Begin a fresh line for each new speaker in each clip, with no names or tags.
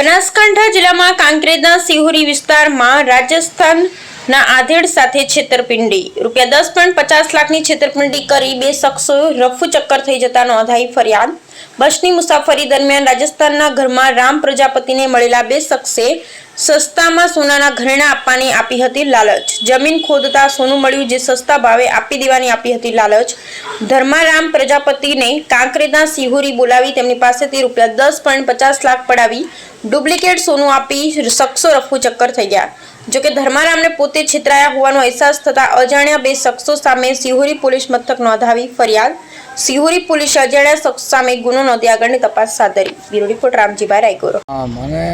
બનાસકાંઠા જિલ્લામાં કાંકરેજના સિહોરી વિસ્તારમાં રાજસ્થાનના આધેડ સાથે છેતરપિંડી. રૂપિયા દસ પોઈન્ટ પચાસ લાખની છેતરપિંડી કરી બે શખ્સો રફુ ચક્કર થઈ જતા નોંધાઈ ફરિયાદ. બસની મુસાફરી દરમિયાન રાજસ્થાનના ઘરમાં રામ પ્રજાપતિને મળેલા બે શખ્સે સસ્તામાં સોનાના ઘરેણા આપવાની આપી હતી લાલચ. જમીન ખોદતા સોનું મળ્યું જે સસ્તા ભાવે આપી દેવાની આપી હતી લાલચ. ધર્મારામ પ્રજાપતિને કાંકરેના સિહોરી બોલાવી તેમની પાસેથી રૂપિયા દસ પોઈન્ટ પચાસ લાખ પડાવી ડુપ્લિકેટ સોનું આપી શખ્સો રફુ ચક્કર થઈ ગયા. જોકે ધર્મારામને પોતે છેતરાયા હોવાનો અહેસાસ થતા અજાણ્યા બે શખ્સો સામે સિહોરી પોલીસ મથક નોંધાવી ફરિયાદ સિહોરી પોલીસે અજાણ્યા શખ્સ સામે ગુનો નોંધી આગળની તપાસ હાથ ધરી. Bureau report Ramjibhai Raigoro.
હા મને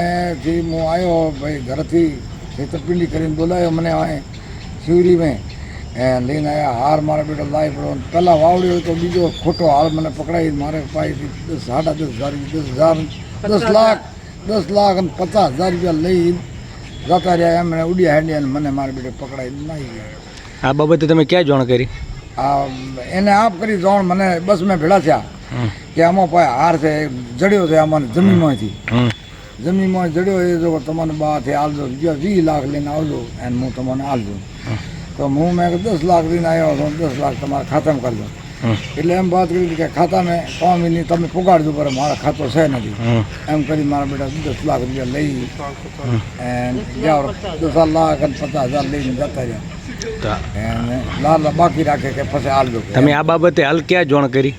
જે હું આવ્યો ભાઈ ઘરેથી છેતરપિંડી કરીને બોલાયો મને અહીં સિવરી મેં એ લઈને આવ્યા હાર મારા બેટો લાવી પડ્યો પહેલાં વાવડ્યો તો બીજો ખોટો હાર મને પકડાવી મારે પાસે દસ સાડા દસ હજાર દસ હજાર દસ લાખ દસ લાખ અને પચાસ હજાર રૂપિયા લઈ જતા રહ્યા. એમણે ઉડ્યા હાંડિયા અને મને મારા બેટે પકડાવી નાખી ગયા.
આ બાબતે તમે ક્યાં જાણ કરી?
એને આપ કરી જાણ મને બસ મેં ભેળા થયા કે આમાં પાસે હાર છે જડ્યો છે આમાં જમીનમાંથી. જમીનમાં જડ્યો એ જો તમને બાથી આલજો બીજા વીસ લાખ લઈને આવજો અને હું તમને આલજો. તો હું મેં દસ લાખ લઈને આવ્યો હતો દસ લાખ તમારા ખાતામાં કરજો. એટલે એમ વાત કરી કે ત્રણ મહિને તમે પુગાડજો પર મારા ખાતો છે નથી. એમ કરી મારા બેટા દસ લાખ રૂપિયા લઈ. દસ લાખ અને પચાસ હજાર લઈને જતા રહ્યા. લાલ બાકી રાખે કે પછી આલજો કે.
તમે આ બાબતે હાલ ક્યાં જોણ કરી?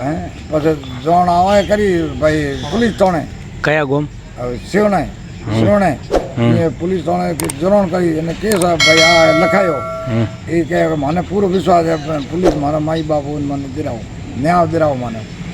હે? પછી જોણ આવે કરી ભાઈ પોલીસ તોણે
કયા ગોમ?
શિવણે શિવણે. એ પોલીસ થાણે જરોણ કરી અને કેસ ભાઈ આ લખાયો. એ કે મને પૂરો વિશ્વાસ છે પોલીસ મારા માઈ બાપુ મને દિરાવો. ન્યાય દિરાવો મને.